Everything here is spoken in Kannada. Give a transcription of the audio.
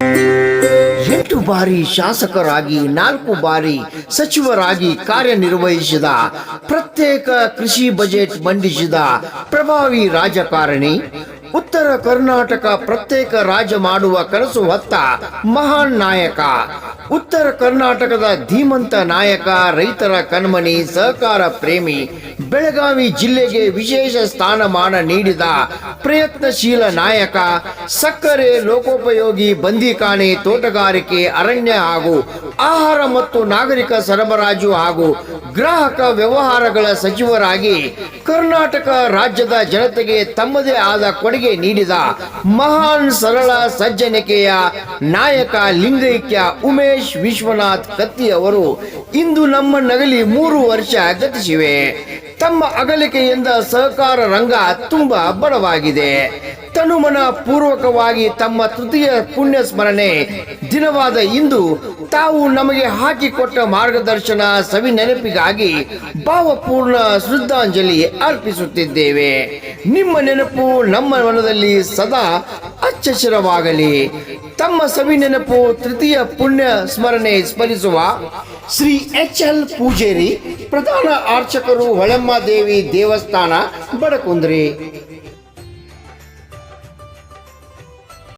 Thank you. ಬಾರಿ ಶಾಸಕರಾಗಿ, ನಾಲ್ಕು ಬಾರಿ ಸಚಿವರಾಗಿ ಕಾರ್ಯನಿರ್ವಹಿಸಿದ, ಪ್ರತ್ಯೇಕ ಕೃಷಿ ಬಜೆಟ್ ಮಂಡಿಸಿದ ಪ್ರಭಾವಿ ರಾಜಕಾರಣಿ, ಉತ್ತರ ಕರ್ನಾಟಕ ಪ್ರತ್ಯೇಕ ರಾಜ್ಯ ಮಾಡುವ ಕನಸು ಹೊತ್ತ ಮಹಾನ್ ನಾಯಕ, ಉತ್ತರ ಕರ್ನಾಟಕದ ಧೀಮಂತ ನಾಯಕ, ರೈತರ ಕಣ್ಮಣಿ, ಸಹಕಾರ ಪ್ರೇಮಿ, ಬೆಳಗಾವಿ ಜಿಲ್ಲೆಗೆ ವಿಶೇಷ ಸ್ಥಾನಮಾನ ನೀಡಿದ ಪ್ರಯತ್ನಶೀಲ ನಾಯಕ ಸಕ್ಕರೆ ಲೋಕೋಪಯೋಗಿ ಬಂದಿಖಾನೆ ತೋಟಗಾರಿಕೆ, ಅರಣ್ಯ ಹಾಗೂ ಆಹಾರ ಮತ್ತು ನಾಗರಿಕ ಸರಬರಾಜು ಹಾಗೂ ಗ್ರಾಹಕ ವ್ಯವಹಾರಗಳ ಸಚಿವರಾಗಿ ಕರ್ನಾಟಕ ರಾಜ್ಯದ ಜನತೆಗೆ ತಮ್ಮದೇ ಆದ ಕೊಡುಗೆ ನೀಡಿದ ಮಹಾನ್ ಸರಳ ಸಜ್ಜನಿಕೆಯ ನಾಯಕ ಲಿಂಗೈಕ್ಯ ಉಮೇಶ್ ವಿಶ್ವನಾಥ್ ಕತ್ತಿ ಅವರು ಇಂದು ನಮ್ಮ ನಗಲಿ ಮೂರು ವರ್ಷ ಗತಿಸಿವೆ. ತಮ್ಮ ಅಗಲಿಕೆಯಿಂದ ಸಹಕಾರ ರಂಗ ತುಂಬಾ ಬಡವಾಗಿದೆ. ತನುಮನ ಪೂರ್ವಕವಾಗಿ ತಮ್ಮ ತೃತೀಯ ಪುಣ್ಯ ಸ್ಮರಣೆ ದಿನವಾದ ಇಂದು ತಾವು ನಮಗೆ ಹಾಕಿಕೊಟ್ಟ ಮಾರ್ಗದರ್ಶನ ಸವಿ ನೆನಪಿಗಾಗಿ ಭಾವಪೂರ್ಣ ಶ್ರದ್ಧಾಂಜಲಿ ಅರ್ಪಿಸುತ್ತಿದ್ದೇವೆ. ನಿಮ್ಮ ನೆನಪು ನಮ್ಮ ಮನದಲ್ಲಿ ಸದಾ ಅಚ್ಚಶಿರವಾಗಲಿ ತಮ್ಮ ಸವಿ ನೆನಪು ತೃತೀಯ ಪುಣ್ಯ ಸ್ಮರಣೆ ಸ್ಮರಿಸುವ ಶ್ರೀ ಎಚ್ ಎಲ್ ಪೂಜೇರಿ ಪ್ರಧಾನ ಅರ್ಚಕರು ಹೊಳೆಮ್ಮ ದೇವಿ ದೇವಸ್ಥಾನ ಬಡಕುಂದ್ರಿ.